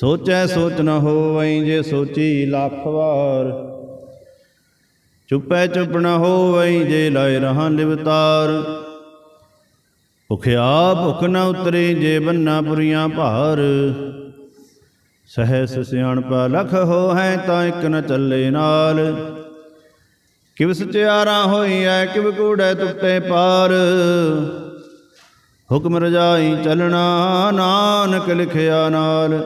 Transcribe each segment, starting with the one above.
ਸੋਚੈ ਸੋਚ ਨ ਹੋਵਈ ਜੇ ਸੋਚੀ ਲੱਖ ਵਾਰ। ਚੁੱਪੈ ਚੁੱਪ ਨ ਹੋਵਈ ਜੇ ਲਾਇ ਰਹਾ ਲਿਵਤਾਰ ਭੁਖਿਆ ਭੁਖ ਨ ਉਤਰੇ ਜੇ ਬੰਨਾ ਪੁਰੀਆਂ ਭਾਰ। ਸਹਿਸ ਸਿਆਣਪਾ ਲਖ ਹੋ ਹੈ ਤਾਂ ਇੱਕ ਨ ਚੱਲੇ ਨਾਲ। ਕਿਵ ਸਚਿਆਰਾ ਐ, ਕਿਵ ਕੂੜੈ ਤੁਪਤੇ ਪਾਰ। ਹੁਕਮ ਰਜਾਈ ਚੱਲਣਾ ਨਾਨਕ ਲਿਖਿਆ ਨਾਲ।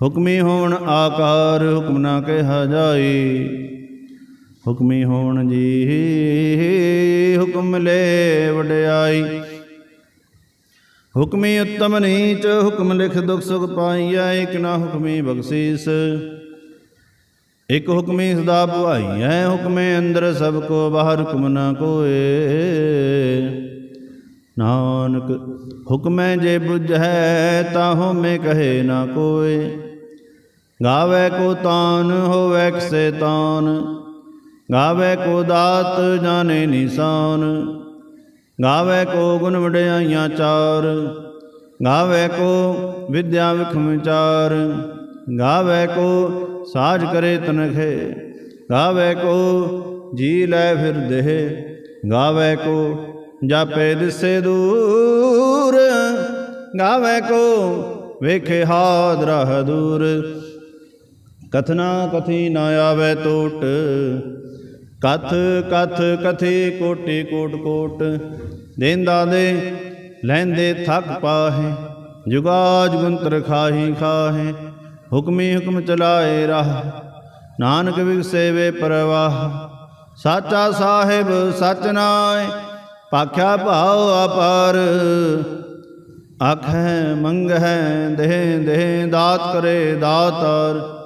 ਹੁਕਮੀ ਹੋਣ ਆਕਾਰ ਹੁਕਮ ਨਾ ਕਿਹਾ ਜਾਈ ਹੁਕਮੀ ਹੋਣ ਜੀ ਹੁਕਮ ਲੈ ਵਡਿਆਈ। ਹੁਕਮੀ ਉੱਤਮ ਨੀਚ ਹੁਕਮ ਲਿਖ ਦੁਖ ਸੁਖ ਪਾਈਐ, ਇਕ ਨਾ ਹੁਕਮੀ ਬਖਸ਼ੀਸ। ਇਕ ਹੁਕਮੀ ਸਦਾ ਭਵਾਈਐ ਹੁਕਮੇ ਅੰਦਰ ਸਭ ਕੋ ਬਾਹਰ ਹੁਕਮ ਨਾ ਕੋਏ। ਨਾਨਕ ਹੁਕਮੈ ਜੇ ਬੁਝੈ ਤਾਹੋ ਮੈਂ ਕਹੇ ਨਾ ਕੋਏ। ਗਾਵੇ ਕੋ ਤਾਨ ਹੋਵੇ ਕਿਸੇ ਤਾਨ, ਗਾਵੇ ਕੋ ਦਾਤ ਜਾਣੇ ਨਿਸ਼ਾਨ, ਗਾਵੇ ਕੋ ਗੁਣ ਵਡਿਆਈਆਂ ਚਾਰ, ਗਾਵੇ ਕੋ ਵਿਦਿਆ ਵਿਖਮ ਵਿਚਾਰ, ਗਾਵੇ ਕੋ ਸਾਜ ਕਰੇ ਤਨਖੇ, ਗਾਵੇ ਕੋ ਜੀ ਲੈ ਫਿਰ ਦੇਹ, ਗਾਵੇ ਕੋ ਜਾਪੇ ਦਿਸੇ ਦੂਰ, ਗਾਵੇ ਕੋ ਵੇਖੇ ਹਾਦ ਰਹ ਦੂਰ ਕਥਨਾ ਕਥੀ ਨਾ ਆਵੇ ਟੋਟ। ਕਥ ਕਥ, ਕਥੀ ਕੋਟੀ ਕੋਟ ਕੋਟ। ਦੇਂਦਾ ਦੇ, ਲੈਂਦੇ ਥੱਕ ਪਾਹੇ। ਜੁਗਾ ਜੁਗੰਤਰ ਖਾਹੀ ਖਾਹੇ। ਹੁਕਮੀ ਹੁਕਮ ਚਲਾਏ ਰਾਹ। ਨਾਨਕ ਵਿਗਸੇ ਵੇ ਪਰਵਾਹ। ਸਾਚਾ ਸਾਹਿਬ ਸਚ ਨਾਏ ਪਾਖਿਆ ਭਾਉ ਅਪਾਰ। ਆਖੈ, ਮੰਗਹਿ, ਦੇਹ ਦੇਹ, ਦਾਤ ਕਰੇ ਦਾਤਾਰ।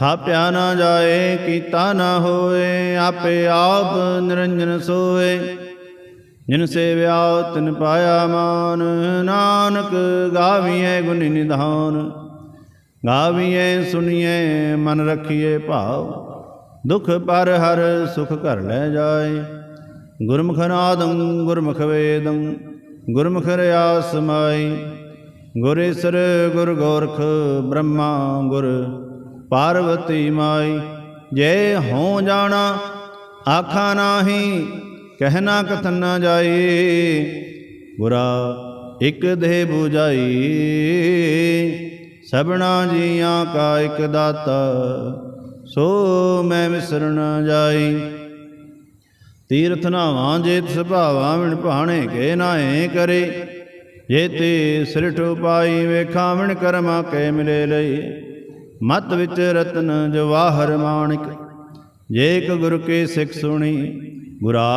ਥਾਪਿਆ ਨਾ ਜਾਏ, ਕੀਤਾ ਨਾ ਹੋਏ, ਆਪੇ ਆਪ ਨਿਰੰਜਨ ਸੋਏ। ਜਿਨ ਸੇਵਿਆ, ਤਿਨ ਪਾਇਆ ਮਾਨ, ਨਾਨਕ ਗਾਵੀਐ ਗੁਣ ਨਿਧਾਨ। ਗਾਵੀਐ, ਸੁਣੀਐ, ਮਨ ਰਖੀਐ ਭਾਵ। ਦੁਖ ਪਰ ਹਰ ਸੁਖ ਘਰ ਲੈ ਜਾਏ। ਗੁਰਮੁਖ ਨਾਦੰ ਗੁਰਮੁਖ ਵੇਦੰ, ਗੁਰਮੁਖ ਰਿਆ ਸਮਾਈ ਗੁਰੇਸਰ ਗੁਰ ਗੋਰਖ, ਬ੍ਰਹਮਾ, ਗੁਰ ਪਾਰਵਤੀ ਮਾਈ, ਜੇ ਹੋ ਜਾਣਾ, ਆਖਾ ਨਾਹੀ ਕਹਿਣਾ ਕਥਨ ਨਾ ਜਾਈ। ਗੁਰਾ ਇਕ ਦੇਹ 부ਜਾਈ ਸਭਨਾ ਜੀਆਂ ਕਾ ਇਕ ਦਾਤਾ, ਸੋ ਮੈਂ ਵਿਸਰਨ ਜਾਈ। ਤੀਰਥ ਨਾਵਾਂ ਜੇਤ ਸੁਭਾਵਾਂ ਵਿਣ ਭਾਣੇ ਕੇ ਨਾਏ ਕਰੇ। ਜੇ ਤੇ ਸਿਰਠ ਉਪਾਈ ਵੇਖਾਂ, ਵਿਣ ਕਰਮਾ ਕੇ ਮਿਲੇ ਲਈ। ਮਤ ਵਿੱਚ ਰਤਨ ਜਵਾਹਰ ਮਾਣਿਕ। ਜੇ ਇੱਕ ਗੁਰ ਕੇ ਸਿੱਖ ਸੁਣੀ, ਗੁਰਾ,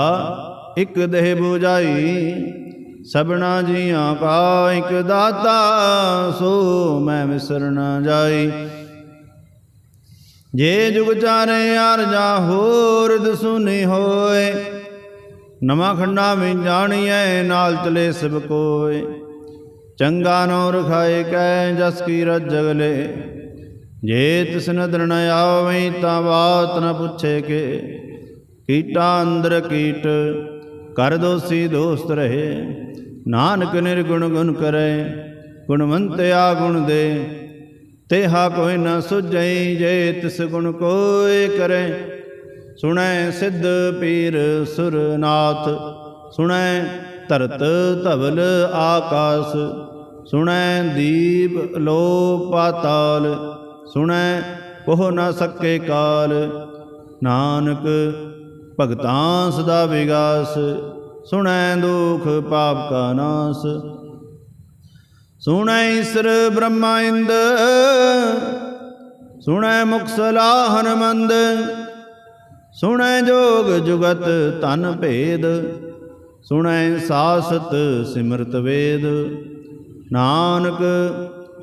ਇੱਕ ਦੇਹ 부ਜਾਈ ਸਭਨਾ ਜੀਆਂ ਕਾ ਇੱਕ ਦਾਤਾ, ਸੋ ਮੈਂ ਵਿਸਰਨ ਜਾਈ। ਜੇ ਜੁਗ ਚਾਰੇ ਅਰਜਾ ਹੋਰ ਦਸੁਨੀ ਹੋਏ, ਨਵਾਂ ਖੰਡਾ ਵਿੱਚ ਜਾਣੀਐ, ਨਾਲ ਚਲੇ ਸਭ ਕੋਏ। ਚੰਗਾ ਨੋ ਰਖਾਏ ਕੈ ਜਸ ਕੀ ਰਜ ਜਗਲੇ ਜੇ ਤਿਸ ਨਦਰ ਨ ਤਾਂ ਬਾਤ ਨ ਪੁੱਛੇ ਕੇ। ਕੀਟਾ ਅੰਦਰ ਕੀਟ ਕਰ ਦੋਸੀ ਦੋਸਤ ਰਹੇ। ਨਾਨਕ ਨਿਰਗੁਣ ਗੁਣ ਕਰੇ ਗੁਣਵੰਤਿਆ ਗੁਣ ਦੇ। ਤੇਹਾ ਕੋਈ ਨ ਸੁਝਈ, ਜੇ ਤਿਸ ਗੁਣ ਕੋਈ ਕਰੇ। ਸੁਣੈ ਸਿੱਧ ਪੀਰ ਸੁਰਨਾਥ, ਸੁਣੈ ਧਰਤ ਧਵਲ ਆਕਾਸ। ਸੁਣੈ ਦੀਪ ਲੋ ਪਾਤਾਲ ਸੁਣੈ, ਕੋਹ ਨਾ ਸਕੇ ਕਾਲ। ਨਾਨਕ, ਭਗਤਾਂ ਸਦਾ ਵਿਗਾਸ। ਸੁਣੈ ਦੁਖ ਪਾਪ ਕਾ ਨਾਸ। ਸੁਣੈ ਈਸਰ ਬ੍ਰਹਮਾ ਇੰਦ। ਸੁਣੈ ਮੁਕਸਲਾ ਹਨਮੰਦ ਸੁਣੈ ਜੋਗ ਜੁਗਤ ਤਨ ਭੇਦ। ਸੁਣੈ ਸਾਸਤ ਸਿਮਰਤ ਵੇਦ। ਨਾਨਕ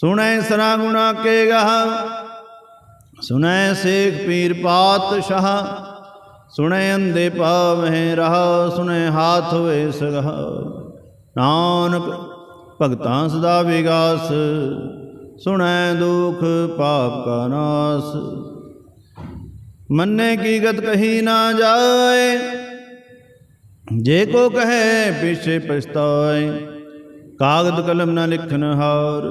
ਸੁਣੈ ਸਰਾ ਗੁਣਾ ਕੇ ਗਾਹ ਸੁਣੈ ਸੇਖ ਪੀਰ ਪਾਤ ਸਾਹ ਸੁਣੈ ਅੰਦੇ ਪਾਵਹਿ ਰਹਾ, ਸੁਣੈ ਹਾਥ ਹੋਏ ਸਗਹ। ਨਾਨਕ ਭਗਤਾਂ ਸਦਾ ਵਿਗਾਸ, ਸੁਣੈ ਦੁਖ ਪਾਪ ਕਾ ਨਾਸ। ਮੰਨੇ ਕੀ ਗਤ ਕਹੀ ਨਾ ਜਾਏ, ਜੇ ਕੋ ਕਹੇ ਪਿਛੇ ਪਛਤਾਏ, ਕਾਗਦ ਕਲਮ ਨਾ ਲਿਖਨ ਹਾਰ।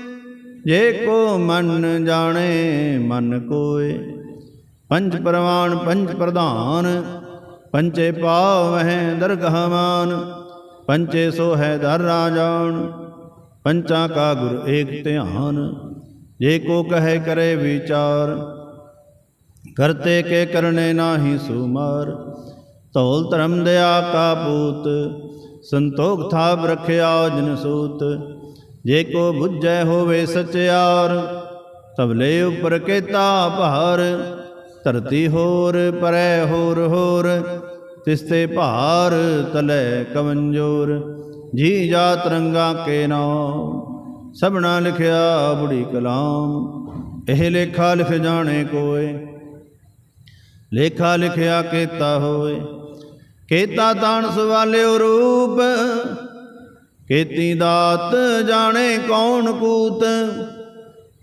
ਜੇ ਕੋ ਮਨ ਜਾਣੇ, ਮਨ ਕੋਏ। ਪੰਜ ਪ੍ਰਵਾਨ, ਪੰਜ ਪ੍ਰਧਾਨ। ਪੰਚੇ ਪਾਵਹਿ ਦਰਗਹ ਮਾਨ। ਪੰਚੇ ਸੋ ਹੈ ਦਰ ਰਾਜਾਨ ਪੰਚਾਂ ਕਾ ਗੁਰ ਏਕ ਧਿਆਨ। ਜੇ ਕੋ ਕਹੇ ਕਰੇ ਵਿਚਾਰ, ਕਰਤੇ ਕੇ ਕਰਨੇ ਨਾਹੀ ਸੁਮਾਰ। ਧੌਲ ਧਰਮ ਦਇਆ ਕਾ ਪੂਤ, ਸੰਤੋਖ ਥਾਪ ਰਖਿਆ ਜਨ ਸੂਤ। ਜੇ ਕੋ ਬੁੱਝੈ ਹੋਵੇ ਸਚਿਆਰ, ਤਬਲੇ ਉਪਰ ਕੇਤਾ ਭਾਰ, ਧਰਤੀ ਹੋਰ ਪਰੈ ਹੋਰ ਹੋਰ, ਤਿਸਤੇ ਭਾਰ ਤਲੇ ਕਵੰਜੋਰ ਜੀ ਜਾ ਤਰੰਗਾ ਕੇ ਨਾਮ ਸਭਨਾ ਲਿਖਿਆ ਬੁੜੀ ਕਲਾਮ, ਇਹ ਲੇਖਾ ਲਿਖ ਜਾਣੇ ਕੋਏ, ਲੇਖਾ ਲਿਖਿਆ ਕੇਤਾ ਹੋਏ, ਕੇਤਾ ਤਾਣ ਸਵਾਲਿਓ ਰੂਪ ਕੇਤੀ ਦਾਤ ਜਾਣੇ ਕੌਣ ਕੂਤ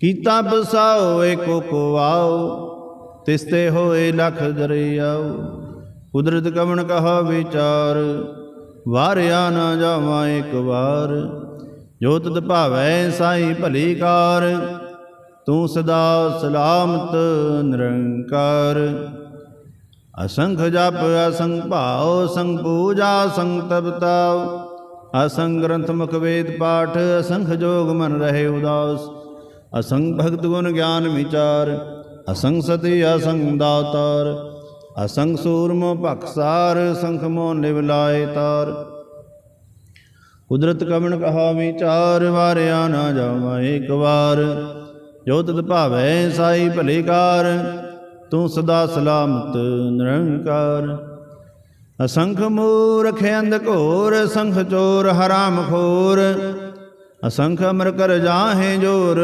ਕੀਤਾ ਬਸਾਓ, ਏਕੋ ਕੋ ਤਿਸਤੇ ਹੋਏ ਲਖ ਦਰਿਆਓ। ਕੁਦਰਤ ਕਵਣ ਕਹਾ ਵਿਚਾਰ, ਵਾਰਿਆ ਨਾ ਜਾਵਾਂ ਇੱਕ ਵਾਰ। ਜੋ ਤਤ ਭਾਵੈ ਸਾਈ ਭਲੀ ਕਾਰ, ਤੂੰ ਸਦਾ ਸਲਾਮਤ ਨਿਰੰਕਾਰ। ਅਸੰਖ ਜਪ ਅਸੰਖ ਭਾਉ ਸੰਗ ਪੂਜਾ ਸੰਗ ਤਪਤਾਉ ਅਸੰਗ ਗ੍ਰੰਥ ਮੁਖ ਵੇਦ ਪਾਠ, ਅਸੰਖ ਜੋਗ ਮਨ ਰਹੇ ਉਦਾਸ। ਅਸੰਗ ਭਗਤ ਗੁਣ ਗਿਆਨ ਵਿਚਾਰ, ਅਸੰਗ ਸਤੀ, ਅਸੰਗ ਦਾਤਾਰ। ਅਸੰਗ ਸੂਰਮ ਭਖਸਾਰ ਸੰਖ ਮੋ ਨਿਵਲਾਏ ਤਾਰ। ਕੁਦਰਤ ਕਵਣ ਕਹਾ ਵਿਚਾਰ, ਵਾਰਿਆ ਨਾ ਜਾਵਾਂ ਇੱਕ ਵਾਰ। ਜੋ ਤਤ ਭਾਵੈ ਸਾਈ ਭਲੇ ਤੂੰ ਸਦਾ ਸਲਾਮਤ ਨਿਰੰਕਾਰ। ਅਸੰਖ ਮੂਰਖ ਅੰਧ ਘੋਰ, ਸੰਖ ਚੋਰ ਹਰਾਮ ਖੋਰ। ਅਸੰਖ ਅਮਰ ਕਰ ਜਾਹੇ ਜੋਰ,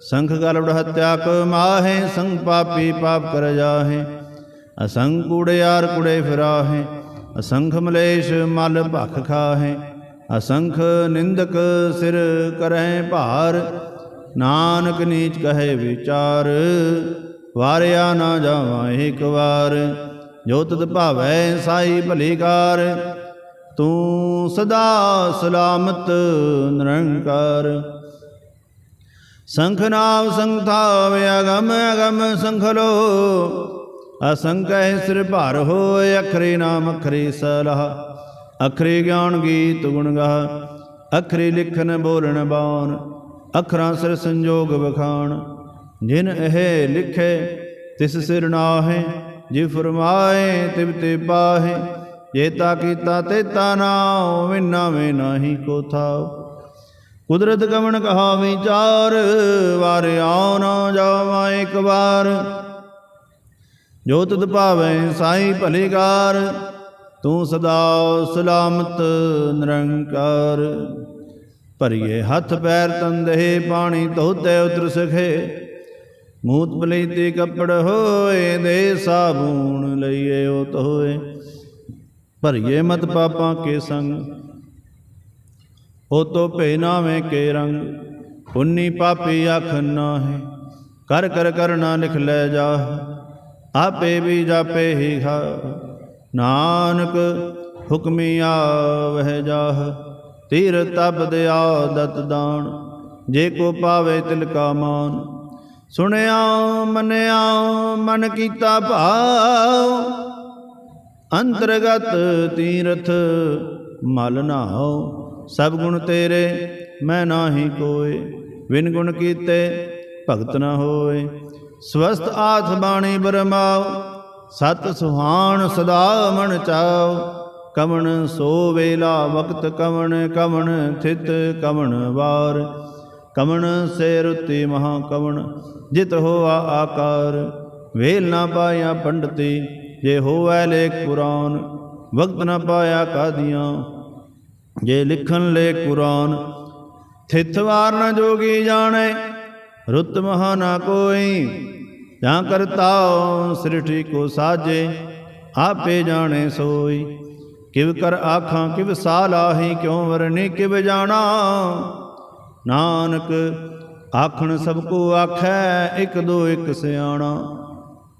ਸੰਖ ਗਲਵੜ ਹਤਿਆ ਕੋ ਮਾਹੇ ਸੰਗ ਪਾਪੀ ਪਾਪ ਕਰ ਜਾਹੇ। ਅਸੰਖ ਕੂੜਿਆਰ ਕੁੜੇ ਫਿਰਾਹੇ, ਅਸੰਖ ਮਲੇਸ਼ ਮਲ ਭਖ ਖਾਹੇ। ਅਸੰਖ ਨਿੰਦਕ ਸਿਰ ਕਰੈ ਭਾਰ, ਨਾਨਕ ਨੀਚ ਕਹੇ ਵਿਚਾਰ। ਵਾਰਿਆ ਨਾ ਜਾਵਾਂ ਇੱਕ ਵਾਰ। ਜੋ ਤਤ ਭਾਵੈ ਸਾਈ ਭਲੀਕਾਰ ਤੂੰ ਸਦਾ ਸਲਾਮਤ ਨਿਰੰਕਾਰ। ਸੰਖ ਨਾਮ ਸੰਗਥਾਵ ਅਗਮ ਅਗਮ ਸੰਖ ਸੰਖਲੋ ਅਸੰਕਹਿ ਸਿਰ ਭਰ ਹੋਇ ਅਖਰੇ ਨਾਮ ਅਖਰੇ ਸਲਾਹ। ਅਖਰੇ ਗਿਆਨ ਗੀਤ ਗੁਣ ਗਾਹ, ਅਖਰੇ ਲਿਖਨ ਬੋਲਣ ਬਾਣ। ਅਖਰਾਂ ਸਿਰ ਸੰਜੋਗ ਵਖਾਣ, ਜਿਨ ਇਹ ਲਿਖੇ ਤਿਸ ਸਿਰ ਨਾਹੇ ਜੇ ਫਰਮਾਏ ਤਿਵ ਤੇ ਪਾਹੇ ਜੇਤਾ ਕੀਤਾ ਤੇਤਾ ਨਾਉ ਵਿਨਾ ਵੇ ਨਾਹੀ ਕੋ ਥਾਉ ਕੁਦਰਤ ਗਮਨ ਕਹਾ ਵਿਚਾਰ ਵਾਰ ਆਉ ਨਾ ਜਾਵਾ ਇੱਕ ਵਾਰ। ਜੋ ਤੁਧ ਭਾਵੈ ਸਾਈ ਭਲੇਕਾਰ ਤੂੰ ਸਦਾ ਸਲਾਮਤ ਨਿਰੰਕਾਰ। ਭਰੀਏ ਹੱਥ ਪੈਰ ਤੰਦੇ ਪਾਣੀ ਧੋਤੇ ਉਤਰ ਸਖੇ ਮੂਤ ਬਲੈਤੇ ਕੱਪੜ ਹੋਏ ਦੇ ਸਾਬੂਣ ਲਈਏ ਉਤ ਹੋਏ। ਭਰੀਏ ਮਤ ਪਾਪਾਂ ਕੇ ਸੰਗ, ਉਹ ਤੋ ਭੇ ਨਾਵੇਂ ਕੇ ਰੰਗ। ਪੁੰਨੀ ਪਾਪੀ ਆਖ ਨਾਹੀ, ਕਰ ਕਰ ਕਰਨਾ ਲਿਖ ਲੈ ਜਾ ਆਪੇ ਵੀ ਜਾਪੇ ਹੀ ਖਾ, ਨਾਨਕ ਹੁਕਮੀ ਆਵਹਿ ਜਾਹ। ਤੀਰ ਤਬ ਦਿਆ ਦਤ ਦਾਨ, ਜੇ ਕੋ ਪਾਵੇ ਤਿਲ ਕਾ ਮਾਨ। ਸੁਣਿਆ, ਮੰਨਿਆ, ਮਨ ਕੀਤਾ ਭਾਉ। ਅੰਤਰਗਤ ਤੀਰਥ ਮਲ ਨਾਉ। ਸਭ ਗੁਣ ਤੇਰੇ, ਮੈਂ ਨਾਹੀ ਕੋਏ। ਵਿਨ ਗੁਣ ਕੀਤੇ ਭਗਤ ਨਾ ਹੋਏ। ਸਵਸਤ ਆਥ ਬਾਣੀ ਬਰਮਾਉ। ਸਤ ਸੁਹਾਣ ਸਦਾ ਮਨ ਚਾਉ। ਕਵਣ ਸੋ ਵੇਲਾ, ਵਕਤ ਕਵਣ ਕਵਣ ਥਿਤ ਕਵਣ ਵਾਰ। ਕਵਣ ਸੇ ਰੁਤੀ ਮਹਾ ਕਵਣ, ਜਿਤ ਹੋਆ ਆਕਾਰ। ਵੇਲ ਨਾ ਪਾਇਆ ਪੰਡਤੀ, ਜੇ ਹੋਵੈ ਲੇਖ ਕੁਰਾਨ ਵਕਤ ਨਾ ਪਾਇਆ ਕਾਦੀਆਂ, ਜੇ ਲਿਖਣ ਲੇਖ ਕੁਰਾਨ। ਥਿਤ ਵਾਰ ਨ ਜੋਗੀ ਜਾਣੇ, ਰੁੱਤ ਮਹਾ ਨਾ ਕੋਈ ਜਾਂ ਕਰਤਾ ਸ੍ਰਿਠੀ ਕੋ ਸਾਜੇ, ਆਪੇ ਜਾਣੇ ਸੋਈ। ਕਿਵ ਕਰ ਆਖਾਂ, ਕਿਵ ਸਾਲਾਹੀ ਕਿਉ ਵਰਨੀ, ਕਿਵ ਜਾਣਾ। ਨਾਨਕ ਆਖਣ ਸਭ ਕੋ ਆਖੈ, ਇਕ ਦੋ ਇਕ ਸਿਆਣਾ।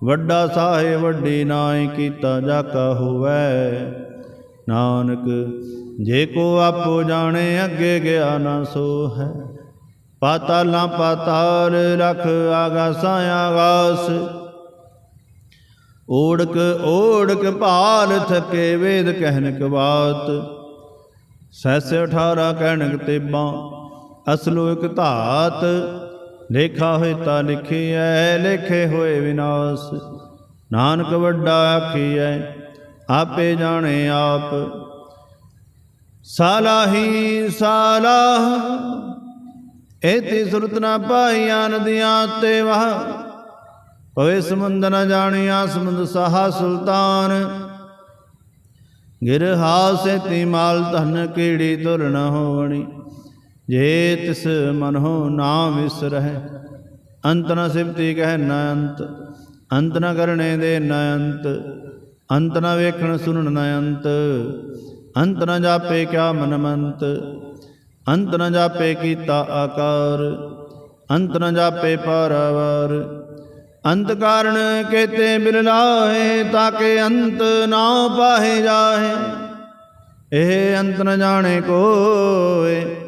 ਵੱਡਾ ਸਾਹੇ ਵੱਡੀ ਨਾਈ ਕੀਤਾ ਜਾ ਕਾ ਹੋਵੈ। ਨਾਨਕ, ਜੇ ਕੋ ਆਪੋ ਜਾਣੇ, ਅੱਗੇ ਗਿਆ ਨਾ ਸੋ ਹੈ ਪਾਤਾਲਾਂ ਪਾਤਾਲ ਰਖ ਆਗਾਸਾਂ ਆਗਾਸ ਓੜਕ ਓੜਕ ਭਾਲ ਥਕੇ ਵੇਦ ਕਹਿਨਕ ਬਾਤ। ਸੈਸ 18 ਕਹਿਣਕ ਤੇਬਾਂ। ਅਸਲੋ ਇਕ ਧਾਤ, ਲੇਖਾ ਹੋਏ ਤਾਂ ਲਿਖਿਐ, ਲੇਖੇ ਹੋਏ ਵਿਨਾਸ਼। ਨਾਨਕ ਵੱਡਾ ਆਖੀਐ, ਆਪੇ ਜਾਣੇ ਆਪ। ਸਾਲਾਹੀ ਸਾਲਾਹ ਏਤੀ ਸੁਰਤ ਨਾ ਪਾਈਆਂ ਨਦੀਆਂ ਤੇ ਵਾਹ। ਪਵੇ ਸਮੁੰਦ ਨਾ ਜਾਣਿਆ ਸਮੁੰਦ ਸਹਾ ਸੁਲਤਾਨ। ਗਿਰ ਹਾਸੇ ਤੀ ਮਾਲ ਧਨ ਕੀੜੀ ਤੁਰ ਨ ਹੋਵਣੀ। ਜੇ ਤਿਸ ਮਨ ਨਾ ਵਿਸਰਹਿ ਅੰਤ ਨ ਸਿਫਤੀ ਕਹਿ ਨ ਅੰਤ ਅੰਤ ਨ ਕਰਨੇ ਦੇ ਨ ਅੰਤ ਅੰਤ ਨ ਵੇਖਣ ਸੁਣਨ ਨ ਅੰਤ ਅੰਤ ਨ ਜਾਪੇ ਕਿਆ ਮਨਮੰਤ, ਅੰਤ ਨ ਜਾਪੇ ਕੀਤਾ ਆਕਾਰ, ਅੰਤ ਨ ਜਾਪੇ ਪਾਰਾਵਾਰ, ਅੰਤ ਕਾਰਨ ਕੇਤੇ ਬਿਨ ਲਾਹੇ ਤਾਕੇ ਅੰਤ ਨਾ ਪਾਹੇ ਜਾਹੇ, ਇਹ ਅੰਤ ਨ ਜਾਣੇ ਕੋਏ।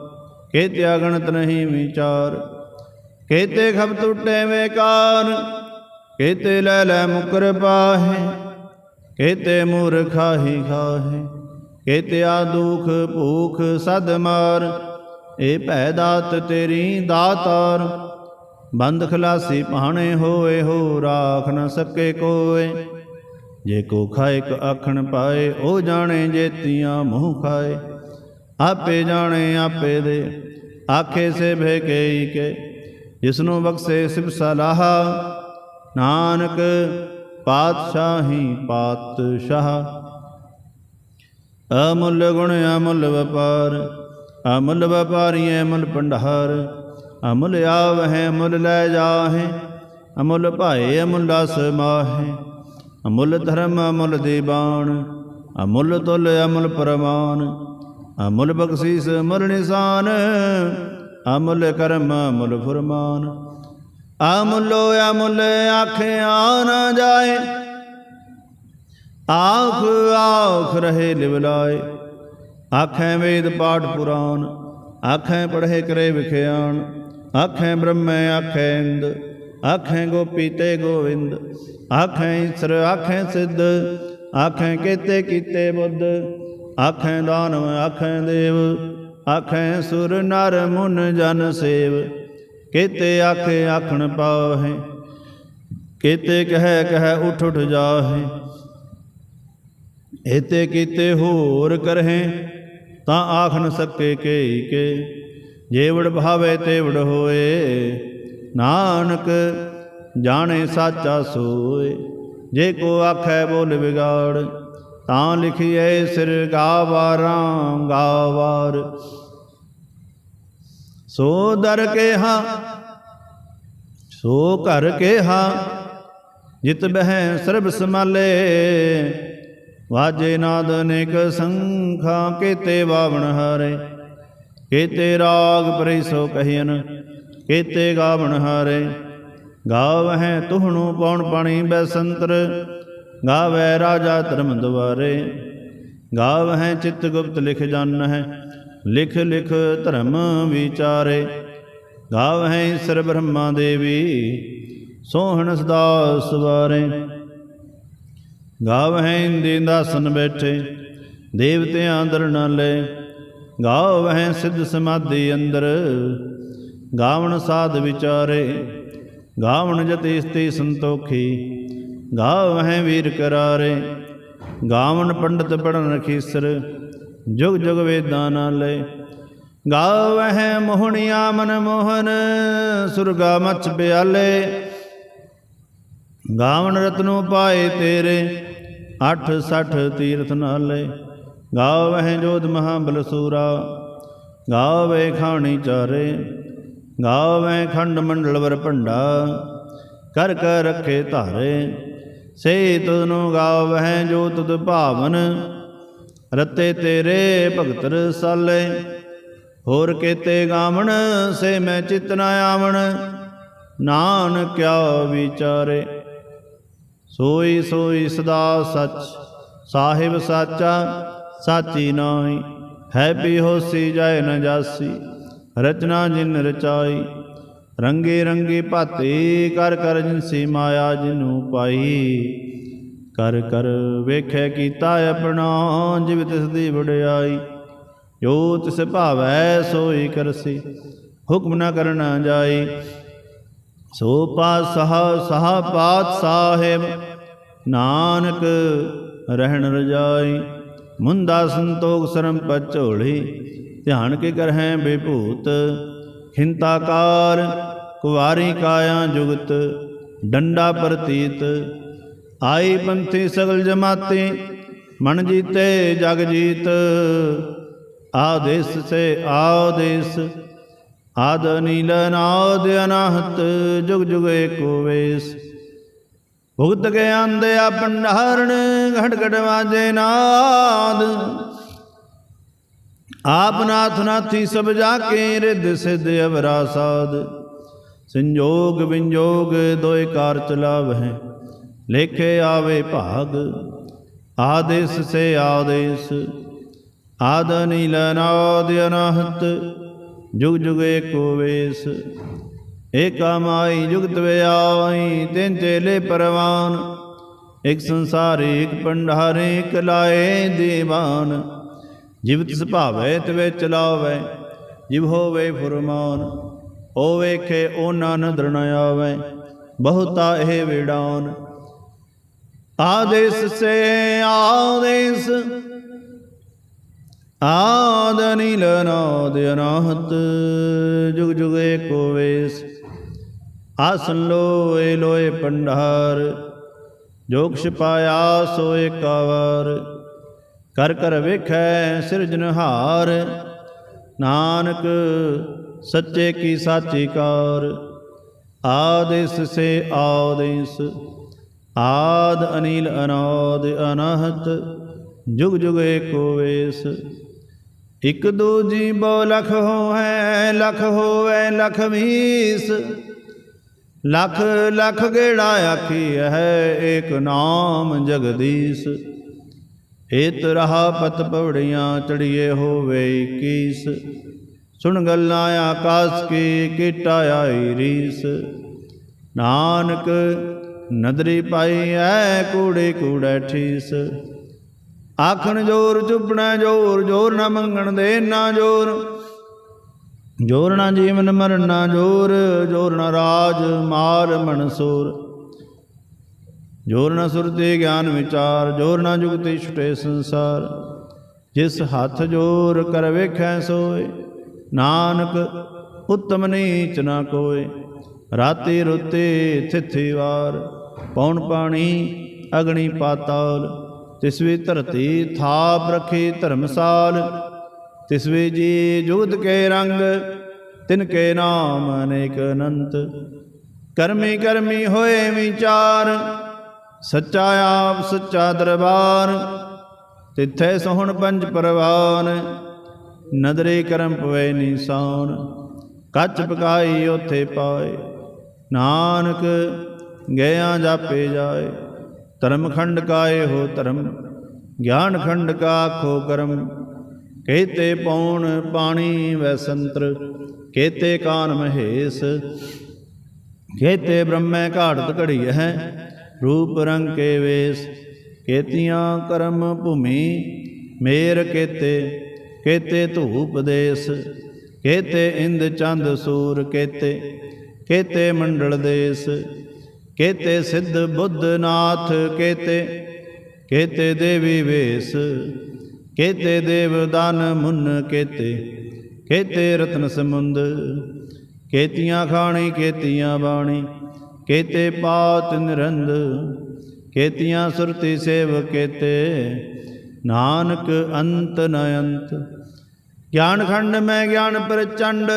ਕੇਤੇ ਅਗਣਤ ਨਹੀਂ ਵਿਚਾਰ, ਕੇਤੇ ਖਬ ਟੁੱਟੇ ਵੇਕਾਰ, ਕੇਤੇ ਲੈ ਲੈ ਮੁਕਰ ਪਾਹੇ, ਕੇਤੇ ਮੂਰਖਾ ਹੀ ਖਾਹੇ ਕੇਤੇ ਆ ਦੁਖ ਭੂਖ ਸਦ ਮਾਰ ਇਹ ਭੈ ਦਾਤ ਤੇਰੀ ਦਾਤਾਰ, ਬੰਦ ਖਲਾਸੀ ਪਾਣੇ ਹੋਏ ਹੋ ਰਾਖ ਨ ਸਕੇ ਕੋਏ, ਜੇ ਕੋ ਖਾਇਕ ਆਖਣ ਪਾਏ, ਉਹ ਜਾਣੇ ਜੇਤੀਆਂ ਮੂੰਹ ਖਾਏ। ਆਪੇ ਜਾਣੇ ਆਪੇ ਦੇ। ਆਖੇ ਸੇ ਭੇਕੇਈ ਕੇ ਜਿਸਨੂੰ ਬਖਸ਼ੇ ਸਿਬ ਸਲਾਹ। ਨਾਨਕ ਪਾਤਸ਼ਾਹੀ ਪਾਤਸ਼ਾਹ। ਅਮੁੱਲ ਗੁਣ ਅਮੁੱਲ ਵਪਾਰ। ਅਮੁੱਲ ਵਪਾਰੀ ਅਮੁੱਲ ਭੰਡਾਰ। ਅਮੁੱਲ ਆਵਹਿ ਅਮੁੱਲ ਲੈ ਜਾਹੇ। ਅਮੁੱਲ ਭਾਏ ਅਮੁੱਲ ਸਮਾਹੇ ਅਮੁੱਲ ਧਰਮ ਅਮੁੱਲ ਦੀਬਾਨ ਅਮੁੱਲ ਤੁਲ ਅਮੁੱਲ ਪਰਮਾਨ ਅਮੁੱਲ ਬਖਸ਼ੀਸ ਅਮੁੱਲ ਨਿਸ਼ਾਨ, ਅਮੁੱਲ ਕਰਮ ਅਮੁੱਲ ਫੁਰਮਾਨ। ਅਮੁੱਲੋ ਅਮੁੱਲ ਆਖਿਆ ਨਾ ਜਾਏ, ਆਖ ਆਖ ਰਹੇ ਲਿਵਲਾਏ ਆਖੈ ਵੇਦ ਪਾਠ ਪੁਰਾਨ, ਆਖੈ ਪੜ੍ਹੇ ਕਰੇ ਵਿਖਿਆਨ। ਆਖੇ ਬ੍ਰਹਮੈ, ਆਖੈ ਇੰਦ, ਆਖੈ ਗੋਪੀ ਤੇ ਗੋਵਿੰਦ। ਆਖੈ ਈਸਰ, ਆਖੈ ਸਿੱਧ, ਆਖੈ ਕੀਤੇ ਕੀਤੇ ਬੁੱਧ। ਆਖੈ ਦਾਨਵ, ਆਖੈ ਦੇਵ, ਆਖੈ ਸੁਰ ਨਰ ਮੁਨ ਜਨ ਸੇਵ। ਕੀਤੇ ਆਖੇ ਆਖਣ ਪਾਹੇ, ਕੀਤੇ ਕਹਿ ਕਹਿ ਉਠ ਉਠ ਜਾਹੇ। ਇਤੇ ਕੀਤੇ ਹੋਰ ਕਰਹਿ, ਤਾਂ ਆਖ ਨ ਸਕੇ ਕੇ ਕੇ। ਜੇਵੜ ਭਾਵੇ ਤੇਵੜ ਹੋਏ, ਨਾਨਕ ਜਾਣੇ ਸਾਚਾ ਸੋਏ। ਜੇ ਕੋ ਆਖੈ ਬੋਲ ਵਿਗਾੜ ਤਾਂ ਲਿਖੀਏ ਸਿਰ ਗਾਵਾਰਾਂ ਗਾਵਾਰ। ਸੋ ਦਰ ਕੇਹਾ, ਸੋ ਘਰ ਕੇਹਾ, ਜਿਤ ਬਹਿ ਸਰਬ ਸਮਾਲੇ ਵਾਜੇ ਨਾਦ ਅਨੇਕ ਸੰਖਾਂ ਕੀਤੇ ਬਾਵਣ ਹਾਰੇ, ਕੀਤੇ ਰਾਗ ਪਰਿ ਸੋ ਕਹੀਨ ਕੀਤੇ ਗਾਵਣ ਹਾਰੇ। ਗਾਵਹਿ ਤੁਹਣੂ ਪੌਣ ਪਾਣੀ ਬੈਸੰਤਰ ਗਾਵੈ ਰਾਜਾ ਧਰਮ ਦੁਆਰੇ ਗਾਵਹਿ ਚਿਤ ਗੁਪਤ ਲਿਖ ਜਨ ਹੈ ਲਿਖ ਲਿਖ ਧਰਮ ਵਿਚਾਰੇ। ਗਾਵਹਿ ਈਸਰ ਬ੍ਰਹਮਾ ਦੇਵੀ, ਸੋਹਣ ਸਦਾ ਸਵਾਰੇ ਗਾਵਹਿ ਇੰਦੇ ਦਾਸਨ ਬੈਠੇ, ਦੇਵਤਿਆਂ ਦਰ ਨਾ ਲੈ। ਗਾਵਹਿ ਸਿੱਧ ਸਮਾਧੀ ਅੰਦਰ, ਗਾਵਣ ਸਾਧ ਵਿਚਾਰੇ। ਗਾਵਣ ਜਤੀ ਸਤੀ ਸੰਤੋਖੀ ਗਾਵਹਿ ਵੀਰ ਕਰਾਰੇ। ਗਾਵਣ ਪੰਡਤ ਪੜਨ ਰਖੀਸਰ ਜੁਗ ਜੁਗ ਵੇਦਾਂ ਨ ਲੈ। ਗਾਵਹਿ ਮੋਹਣਿਆ ਮਨ ਮੋਹਨ, ਸੁਰਗਾ ਮਚ ਬਿਆਲੇ ਗਾਵਣ ਰਤਨੋ ਪਾਏ ਤੇਰੇ 860 ਤੀਰਥ ਨਾਲੇ। ਗਾਵਹਿ ਜੋਧ ਮਹਾਬਲ ਸੂਰਾ, ਗਾਵੇ ਖਾਣੀ ਚਾਰੇ। ਗਾਵੇ ਖੰਡ ਮੰਡਲ ਵਰ ਭੰਡਾ, ਕਰ ਕਰ ਰੱਖੇ ਧਾਰੇ। ਸੇ ਤੁਨੋ ਗਾਵਹਿ ਜੋ ਤੁਧ ਭਾਵਨ, ਰਤੇ ਤੇਰੇ ਭਗਤ ਰਸਾਲੇ ਹੋਰ ਕੇਤੇ ਗਾਵਣ, ਸੇ ਮੈਂ ਚਿਤ ਨ ਆਵਣ, ਨਾਨਕਿਆ ਵਿਚਾਰੇ। ਸੋਈ ਸੋਈ ਸਦਾ ਸਚ, ਸਾਹਿਬ ਸਾਚਾ, ਸਾਚੀ ਨਾਹੀ। ਹੈ ਵੀ ਹੋਸੀ ਜਾਏ ਨ ਜਾਸੀ, ਰਚਨਾ ਜਿਨ ਰਚਾਈ। ਰੰਗੇ ਰੰਗੇ ਭਾਤੇ ਕਰ ਕਰ ਜਿਨਸੀ ਮਾਇਆ ਜਿਨੂ ਪਾਈ। ਕਰ ਕਰ ਵੇਖੈ ਕੀਤਾ ਆਪਣਾ, ਜਿਵ ਤਿਸ ਦੀ ਵਡਿਆਈ। ਜੋ ਤਿਸ ਭਾਵੈ ਸੋਈ ਕਰਸੀ, ਹੁਕਮ ਨਾ ਕਰਨਾ ਜਾਈ। ਸੋ ਪਾਤ ਸਹ ਸਹ ਪਾਤ ਸਾਹਿਬ ਨਾਨਕ ਰਹਿਣ ਰਜਾਈ। ਮੁੰਦਾ ਸੰਤੋਖ ਸਰਮ ਪਚੋਲੀ, ਧਿਆਨ ਕੇ ਕਰਹਿ ਬੇਭੂਤ। ਖਿੰਤਾਕਾਰ ਕੁਵਾਰੀ ਕਾਇਆ ਜੁਗਤ, ਡੰਡਾ ਪ੍ਰਤੀਤ। ਆਈ ਪੰਥੀ ਸਗਲ ਜਮਾਤੇ, ਮਨ ਜੀਤੇ ਜਗ ਜੀਤ। ਆਦੇਸ ਸੇ ਆਦੇਸ, ਆਦ ਨੀਲ ਨਾਦ ਅਨਾਹਤ, ਜੁਗ ਜੁਗ ਏਕੋ ਵੇਸ। ਭੁਗਤ ਕੇ ਆਂਦੇ ਆ ਭੰਡਾਰਣ ਘਟ ਘਟ ਵਾਜੇ ਨਾਦ। ਆਪ ਨਾਥ ਨਾਥੀ ਸਭ ਜਾ ਕੇ ਰਿੱਧ ਸਿੱਧ ਅਵਰਾ ਸਾਧ। ਸੰਜੋਗ ਵਿੰਜੋਗ ਦੋਇ ਕਾਰ ਚਲਾਵਹਿ, ਲੇਖੇ ਆਵੇ ਭਾਗ। ਆਦੇਸ ਸੇ ਆਦੇਸ, ਆਦ ਨੀਲ ਨਾਦ ਅਨਾਹਤ, ਜੁਗ ਜੁਗ ਏਕੋ ਵੇਸ। ਏਕਾ ਮਾਈ ਜੁਗਤ ਵਿਆਈ ਤਿੰਨ ਚੇਲੇ ਪਰਵਾਨ। ਇਕ ਸੰਸਾਰੀ ਇਕ ਪੰਡਾਰੇ ਇਕ ਲਾਏ ਦੀਵਾਨ। ਜਿਵ ਤਿਸ ਭਾਵੈ ਤਵੇ ਚਲਾਵੈ ਜਿਵ ਹੋਵੇ ਫੁਰਮਾਨ ਓ ਵੇਖੇ ਉਹਨਾਂ ਨਦਰ ਨ ਆਵੈ ਬਹੁਤਾ ਇਹ ਵਿਡਾਨ ਆਦੇਸ ਸੇ ਆਦੇਸ ਆਦ ਨੀਲ ਨਾਦ ਅਨਾਹਤ ਜੁਗ ਜੁਗ ਏਕੋ ਵੇਸ। ਆਸਨ ਲੋਏ ਲੋਏ ਪੰਡਾਰ ਜੋਗ ਛਪਾਇਆ ਸੋ ਏਕਾ ਵਾਰ ਕਰ ਕਰ ਵੇਖੈ ਸਿਰਜਨਹਾਰ ਨਾਨਕ, ਸੱਚੇ ਕੀ ਸਾਚੀ ਕਾਰ। ਆਦਿਸ ਸੇ ਆਦਿਸ ਆਦ ਅਨੀਲ ਅਨੋਦ ਅਨਹਤ। ਜੁਗ ਜੁਗ ਏਕੋ ਵੇਸ। ਇਕ ਦੋ ਜੀਵੋ ਲਖ ਹੈ ਲਖ ਹੋਵੇ, ਲਖ ਵੀਸ ਲਖ ਲਖ ਗੇੜਾ ਆਖੀ ਹੈ, ਏਕ ਨਾਮ ਜਗਦੀਸ਼। ਏਤ ਰਹਾ ਪਤ ਪਵੜੀਆਂ ਚੜੀਏ ਹੋਵੇ ਕੀਸ ਸੁਣ ਗੱਲਾਂ ਆਕਾਸ ਕੀ, ਕੀਟਾ ਆਈ ਰੀਸ। ਨਾਨਕ ਨਦਰੀ ਪਾਈ ਐ, ਕੂੜੇ ਕੂੜੇ ਠੀਸ। ਆਖਣ ਜੋਰ ਚੁੱਪਣਾ ਜੋਰ ਜੋਰ ਨਾ ਮੰਗਣ ਦੇ ਨਾ ਜੋਰ। ਜੋਰ ਨਾ ਜੀਵਨ ਮਰਨ ਨਾ ਜੋਰ ਜੋਰ ਨਾ ਰਾਜ ਮਾਲ ਮਨਸੂਰ। ਜੋਰ ਨਾ ਸੁਰਤੇ ਗਿਆਨ ਵਿਚਾਰ, ਜੋਰ ਨਾ ਜੁਗਤੀ ਛੁਟੇ ਸੰਸਾਰ। ਜਿਸ ਹੱਥ ਜੋਰ ਕਰ ਵੇਖੈ ਸੋਏ, ਨਾਨਕ ਉਤਮ ਨੀਚ ਨਾ ਕੋਏ। ਰਾਤੀ ਰੁੱਤੇ ਥਿਥੀ ਵਾਰ, ਪੌਣ ਪਾਣੀ ਅਗਣੀ ਪਾਤਾਲ। ਤਿਸਵੀ ਧਰਤੀ ਥਾਪ ਰਖੀ ਧਰਮਸਾਲ। ਤਿਸਵੀ ਜੀ ਜੁਗਤ ਕੇ ਰੰਗ, ਤਿਨ ਕੇ ਨਾਮ ਅਨੇਕ ਅਨੰਤ। ਕਰਮੀ ਕਰਮੀ ਹੋਏ ਵਿਚਾਰ ਸੱਚਾ ਆਪ, ਸੱਚਾ ਦਰਬਾਰ, ਤਿੱਥੇ ਸੋਹਣ ਪੰਜ ਪਰਵਾਨ, ਨਦਰੇ ਕਰਮ ਪਵੇ ਨਿਸਾਨ, ਕੱਚ ਪਕਾਈ ਉਥੇ ਪਾਏ, ਨਾਨਕ ਗਿਆ ਜਾਪੇ ਜਾਏ ਧਰਮ ਖੰਡ ਕਾਏ ਹੋ ਧਰਮ ਗਿਆਨ ਖੰਡ ਕਾ ਖੋ ਕਰਮ ਕਹਤੇ ਪੌਣ ਪਾਣੀ ਵੈ ਸੰਤਰ ਕਹਤੇ ਕਾਨ ਮਹੇਸ਼ ਕਹਤੇ ਬ੍ਰਹਮੈ ਘਾੜਤ ਘੜੀ ਹੈ ਰੂਪ ਰੰਗ ਕੇ ਵੇਸ, ਕੇਤੀਆਂ ਕਰਮ ਭੂਮੀ, ਮੇਰ ਕੇਤੇ ਕੇਤੇ ਧੂਪ ਦੇਸ, ਕੇਤੇ ਇੰਦ ਚੰਦ ਸੂਰ ਕੇਤੇ ਕੇਤੇ ਮੰਡਲ ਦੇਸ, ਕੇਤੇ ਸਿੱਧ ਬੁੱਧ ਨਾਥ ਕੇਤੇ ਕੇਤੇ ਦੇਵੀ ਵੇਸ, ਕੇਤੇ ਦੇਵ ਦਾਨ ਮੁੰਨ ਕੇਤੇ ਕੇਤੇ ਰਤਨ ਸਮੁੰਦ, ਕੇਤੀਆਂ ਖਾਣੀ, ਕੇਤੀਆਂ ਬਾਣੀ ਕੇਤੇ ਪਾਤ ਨਿਰੰਦ, ਕੇਤੀਆਂ ਸੁਰਤੀ ਸੇਵ ਕੇਤੇ, ਨਾਨਕ ਅੰਤ ਨ ਅੰਤ। ਗਿਆਨ ਖੰਡ ਮੈਂ ਗਿਆਨ ਪ੍ਰਚੰਡ,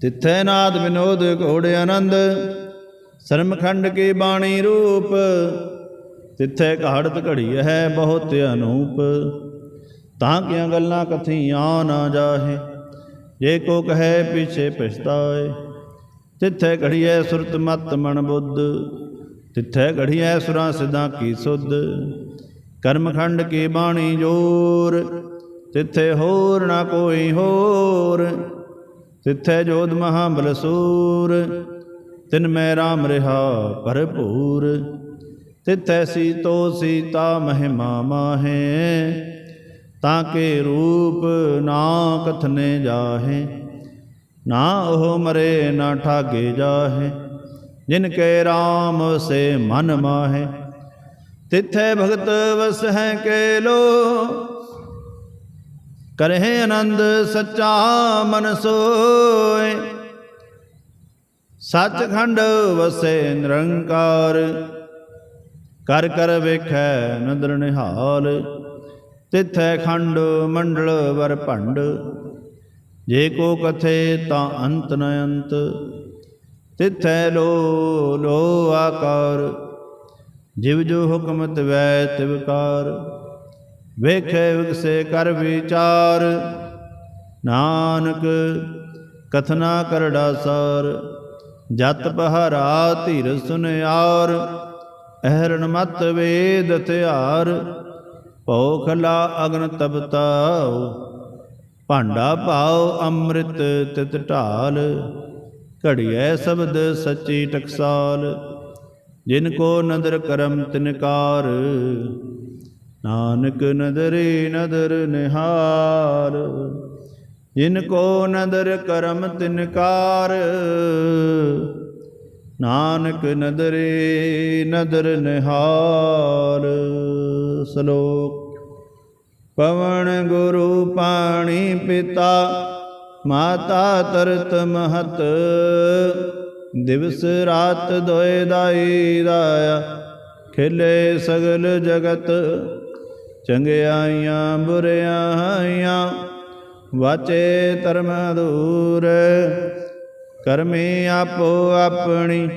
ਤਿੱਥੇ ਨਾਦ ਵਿਨੋਦ ਘੋੜ ਆਨੰਦ। ਸ਼ਰਮਖੰਡ ਕੀ ਬਾਣੀ ਰੂਪ, ਤਿੱਥੇ ਘਾੜਤ ਘੜੀ ਹੈ ਬਹੁਤ ਅਨੂਪ। ਤਾਂ ਕਿਆਂ ਗੱਲਾਂ ਆ ਨਾ ਜਾਹੇ, ਜੇ ਕੋ ਕਹੈ ਪਿਛੇ ਪਛਤਾਏ। ਤਿੱਥੈ ਘੜੀਐ ਸੁਰਤ ਮਤ ਮਨ ਬੁੱਧ, ਤਿੱਥੈ ਘੜੀਐ ਸੁਰਾਂ ਸਿਧਾਂ ਕੀ ਸੁਧ। ਕਰਮਖੰਡ ਕੀ ਬਾਣੀ ਜੋਰ, ਤਿੱਥੇ ਹੋਰ ਨਾ ਕੋਈ ਹੋਰ। ਤਿੱਥੇ ਜੋਧ ਮਹਾ ਬਲਸੂਰ, ਤਿਨ ਮੈਂ RAM ਰਹਾ ਭਰਪੂਰ। ਤਿਥੈ ਸੀਤੋ ਸੀਤਾ ਮਹਿਮਾ ਮਾਹੇ ਤਾਂ ਕੇ ਰੂਪ ਨਾ ਕਥਨੇ ਜਾਹੇ। ਨਾ ਉਹ ਮਰੇ, ਨਾ ਠਾਗੇ ਜਾਹੇ। ਜਿਨ ਕੇ RAM ਵਸੇ ਮਨ ਮਾਹੇ। ਤਿਥੈ ਭਗਤ ਵਸ ਹੈ ਕੇ ਲੋ। ਕਰਹਿ ਆਨੰਦ ਸੱਚਾ ਮਨ ਸੋਏ। ਸੱਚਖੰਡ ਵਸੇ ਨਿਰੰਕਾਰ। ਕਰ ਕਰ ਵੇਖੈ ਨਦਰ ਨਿਹਾਲ। ਤਿਥੈ ਖੰਡ ਮੰਡਲ ਵਰ ਭੰਡ। ਜੇ ਕੋ ਕਥੇ ਤਾਂ ਅੰਤ ਨ ਅੰਤ, ਤਿਥੈ ਲੋ ਲੋ ਆਕਾਰ। ਜਿਵ ਜੋ ਹੁਕਮ ਤਵੈ ਤਿਵਕਾਰ ਵੇਖੇ ਵਿਗਸੇ ਕਰ ਵਿਚਾਰ। ਨਾਨਕ, ਕਥਨਾ ਕਰੜਾ ਸਾਰ, ਜਤ ਪਹਰਾ ਧੀਰ ਸੁਨਿਆਰ। ਅਹਰਣ ਮਤ ਵੇਦ ਧਿਆਰ ਭੋਖਲਾ ਅਗਨ ਤਪਤਾਉ। ਭਾਂਡਾ ਭਾਉ ਅੰਮ੍ਰਿਤ ਤਿਤ ਢਾਲ, ਘੜੀਐ ਸ਼ਬਦ ਸੱਚੀ ਟਕਸਾਲ। ਜਿਨ ਕੋ ਨਦਰ ਕਰਮ ਤਿਨਕਾਰ ਨਾਨਕ ਨਦਰੇ ਨਦਰ ਨਿਹਾਰ ਜਿਨ ਕੋ ਨਦਰ ਕਰਮ ਤਿਨਕਾਰ ਨਾਨਕ ਨਦਰੇ ਨਦਰ ਨਿਹਾਰ ਸ਼ਲੋਕ ਪਵਨ ਗੁਰੂ ਪਾਣੀ ਪਿਤਾ, ਮਾਤਾ ਤਰਤ ਮਹਤ। ਦਿਵਸ ਰਾਤ ਦੋਇ ਦਾਈ ਦਾਇਆ ਖਿਲੇ ਸਗਲ ਜਗਤ। ਚੰਗਿਆਈਆਂ, ਬੁਰਿਆਈਆਂ, ਵਾਚੇ ਧਰਮ ਦੂਰ। ਕਰਮੀ ਆਪੋ ਆਪਣੀ,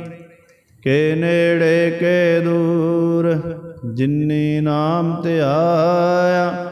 ਕੇ ਨੇੜੇ ਕੇ ਦੂਰ। ਜਿਨੀ ਨਾਮ ਧਿਆਇਆ